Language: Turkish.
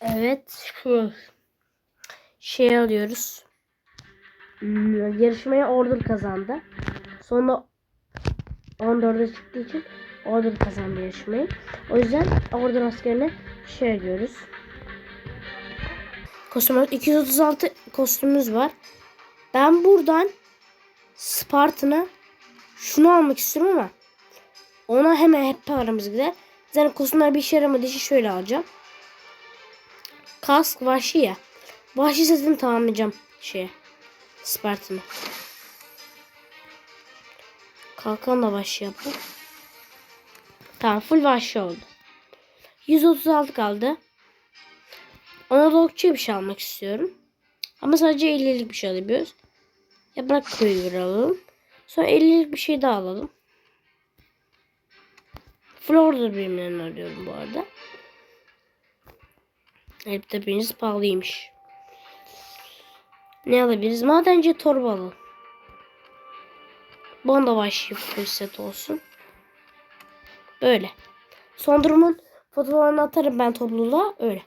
Evet. Şu şey alıyoruz. Hmm, Yarışmaya Order kazandı. Sonra 14'e çıktığı için Order kazandı yarışmayı. O yüzden Order askerine şey alıyoruz. Kostüm 236 kostümümüz var. Ben buradan Spartan'a şunu almak istiyorum ama ona hemen hep paramız gider. Zaten kostümler bir işe yaramadığı için şöyle alacağım. Kask vahşi ya. Vahşi setini tamamlayacağım şeye. Spartan'a. Kalkan da vahşi yaptım. Tamam full vahşi oldu. 136 kaldı. Okçu bir şey almak istiyorum. Ama sadece 50'lik bir şey alabiliyoruz. Yaprak köyü alalım. Sonra 50'lik bir şey daha alalım. Florida birimlerini arıyorum bu arada. Hep de biriniz pahalıymış. Ne alabiliriz? Madenci torba alalım. Bana da vahşi full set olsun. Böyle. Son durumun fotoğraflarını atarım ben topluluğa. Öyle.